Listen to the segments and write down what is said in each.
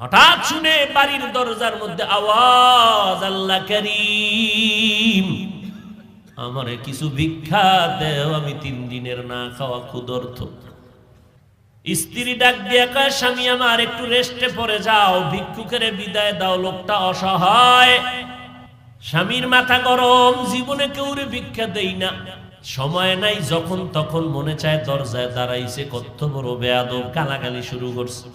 হঠাৎ শুনে বাড়ির দরজার মধ্যে আওয়াজ, আল্লাহ করিম, আমারে কিছু ভিক্ষা দেও, আমি তিন দিনের না খাওয়া ক্ষুদর্থ স্ত্রী ডাক দিয়ে কয়, স্বামী আমার, একটু রেস্টে পড়ে যাও, ভিক্ষুকের বিদায় দাও, লোকটা অসহায়। স্বামীর মাথা গরম, জীবনে কেউরে ভিক্ষা দেই না। সময় নাই, যখন তখন মনে চায় দরজায় দাঁড়াইছে, কত বড় বেয়াদব কালাকালি শুরু করছে।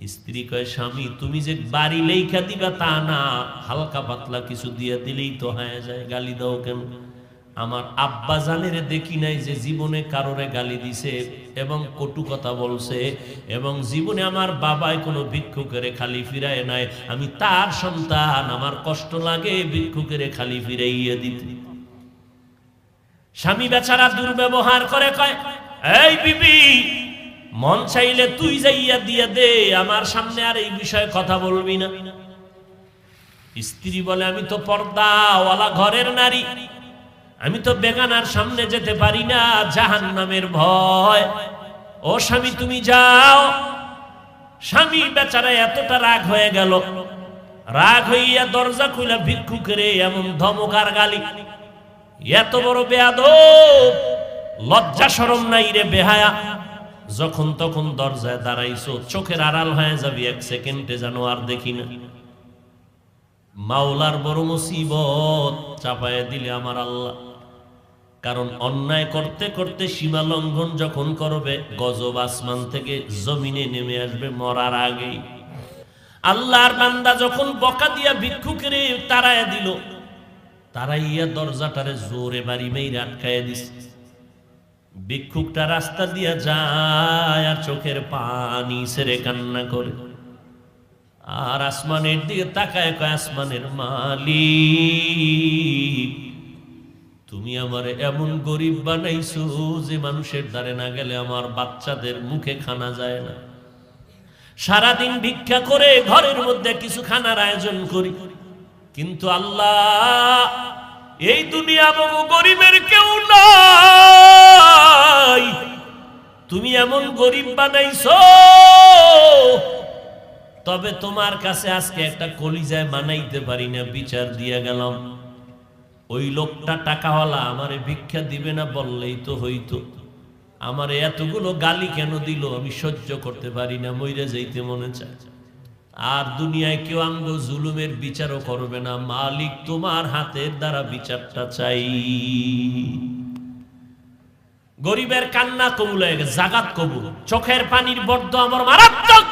স্ত্রী কয়, স্বামী, তুমি যে বাড়ি লেখা দিবা তা না, হালকা পাতলা কিছু দিয়ে দিলেই তো হয়ে যায়, গালি দাও কেন? আমার আব্বা জানের দেখি নাই যে জীবনে কারোরে গালি দিছে এবং কটু কথা বলছে এবং জীবনে আমার বাবায় কোনো ভিক্ষুকেরে খালি ফিরায় নাই। আমি তার সন্তান, আমার কষ্ট লাগে ভিক্ষুকেরে খালি ফিরাইয়া দিতে। স্বামী বেচারা দুর্ব্যবহার করে কয়, এই বিবি মন চাইলে তুই যাইয়া দিয়া দে, আমার সামনে আর এই বিষয়ে কথা বলবি না। স্ত্রী বলে, আমি তো পর্দাওয়ালা ঘরের নারী, আমি তো বেগানার সামনে যেতে পারি না জাহান নামের ভয়। ও স্বামী, তুমি যাও। স্বামী বেচারা এতটা রাগ হয়ে গেল। রাগ হইয়া দরজা খুলে ভিক্ষুকের এমন ধমকার গালি। এত বড় বেয়াদ লজ্জা সরম নাই রে বেহায়া। যখন তখন দরজায় দাঁড়াইছো, চোখের আড়াল হয়ে যাবি এক সেকেন্ডে যেন আর দেখি না। মাওলার বড় মুসিবত চাপায় দিলে আমার আল্লাহ। কারণ অন্যায় করতে করতে সীমা লঙ্ঘন যখন করবে, গজব আসমান থেকে জমিনে নেমে আসবে মরার আগেই। আল্লাহর বান্দা যখন বকা দিয়া ভিক্ষুকের তারায় দিল, তারাইয়া দরজাটারে জোরে বাড়ি মেয়ে আটকায় দিছে। ভিক্ষুকটা রাস্তা দিয়া যায় আর চোখের পানি সেরে কান্না করে। আর আসমানের দিকে তাকায় কয়, আসমানের মালিক, তুমি আমার এমন গরিব বানাইছো যে মানুষের দ্বারে না গেলে আমার বাচ্চাদের মুখে খানা যায় না। সারাদিন ভিক্ষা করে ঘরের মধ্যে কিছু খানার আয়োজন করি। কিন্তু আল্লাহ, এই দুনিয়া বহু গরিবের কেউ নাই। তুমি এমন গরিব বানাইছো, তবে তোমার কাছে আজকে একটা কলিজায় মানাইতে পারি না, বিচার দিয়ে গেলাম। ওই লোকটা টাকাওয়ালা, আমারে ভিক্ষা দিবে না বললেই তো হইতো। আমার এতগুলো গালি কেন দিল, আমি সহ্য করতে পারি না, মইরে যাইতে মনে চায়। আর দুনিয়ায় কেউ আঙ্গ জুলুমের বিচারও করবে না, মালিক তোমার হাতের দ্বারা বিচারটা চাই। গরিবের কান্না কবুল হয়ে গেছে, জাগাত কবুল। চোখের পানির বর্দ আমার মারাত্মক।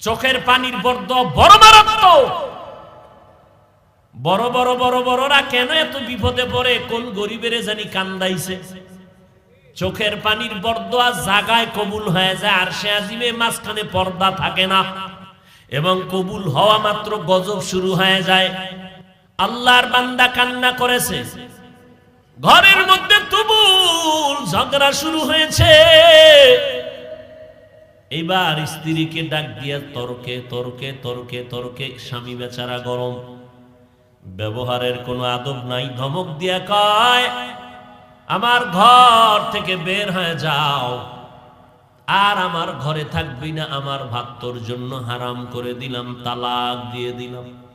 চোখের পানির বর্দ বড় মারাত্মক। বড় বড় বড়, বড়রা কেন এত বিপদে পড়ে? কোন গরিবের জানি কান্দাইছে। চোখের পানির বর্দা জাগায় কবুল হয়ে যায়, আর সে আজিমে মাঝখানে পর্দা থাকে না। এবং কবুল হওয়া মাত্র গজব শুরু হয়ে যায়। আল্লাহর বান্দা কান্না করেছে। ঘরের মধ্যে তুবুল ঝগড়া শুরু হয়েছে। এবার স্ত্রীকে ডাক দিয়া তর্কে তর্কে তর্কে তর্কে, স্বামী বেচারা গরম। ব্যবহারের কোনো আদব নাই, ধমক দিয়া কয়, আমার ঘর থেকে বের হয়ে যাও। আর আমার ঘরে থাকবি না, আমার ভাত তোর জন্য হারাম করে দিলাম, তালাক দিয়ে দিলাম।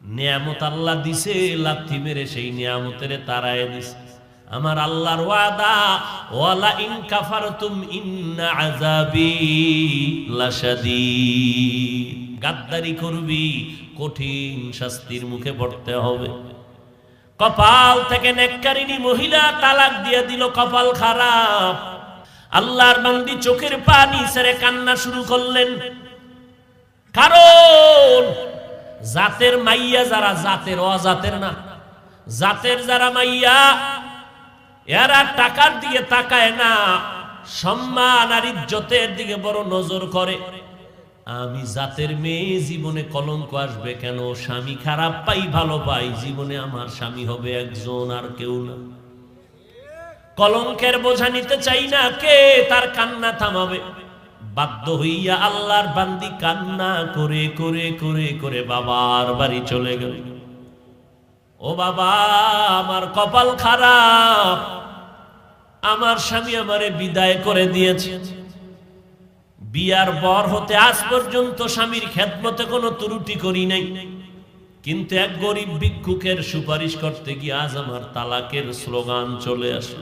নিয়ামত আল্লাহ দিছে, লাথি মেরে সেই নিয়ামতের তারায় দিছে। আমার আল্লাহর ওয়াদা, ওয়ালা ইন কাফারতুম ইন্না আযাবি লাশাদীদ। গাদ্দারি করবি, কঠিন শাস্তির মুখে পড়তে হবে। কপাল থেকে নেককারিনী মহিলা তালাক দিয়ে দিল, কপাল খারাপ। আল্লাহর বান্দি চোখের পানি ছেড়ে কান্না শুরু করলেন। কারণ জাতের মাইয়া যারা জাতের, অজাতের না। জাতের যারা মাইয়া, এরা টাকার দিকে তাকায় না, সম্মান আর ইজ্জতের দিকে বড় নজর করে। আমি জাতের মেয়ে, জীবনে কলঙ্ক আসবে কেন? স্বামী খারাপ পাই, ভালো পাই, জীবনে আমার স্বামী হবে একজন আর কেউ না। কলঙ্কের বোঝা নিতে চাই না, কে তার কান্না থামাবে? বাধ্য হইয়া আল্লাহর বান্দি কান্না করে করে করে করে বাবার বাড়ি চলে গেল। ও বাবা, আমার কপাল খারাপ। আমার স্বামী আমারে বিদায় করে দিয়েছে। বিয়ার বর হতে আজ পর্যন্ত স্বামীর খেদমতে কোনো ত্রুটি করি নাই। কিন্তু এক গরিব ভিক্ষুকের সুপারিশ করতে গিয়ে আজ আমার তালাকের স্লোগান চলে আসে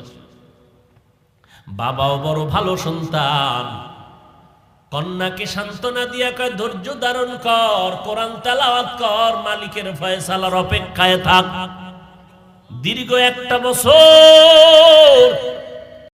বাবাও বড় ভালো সন্তান। কন্যাকে সান্ত্বনা দিয়া কয়, ধৈর্য ধারণ কর, কোরআন তেলাওয়াত কর, মালিকের ফয়সালার অপেক্ষায় থাক। দীর্ঘ একটা বছর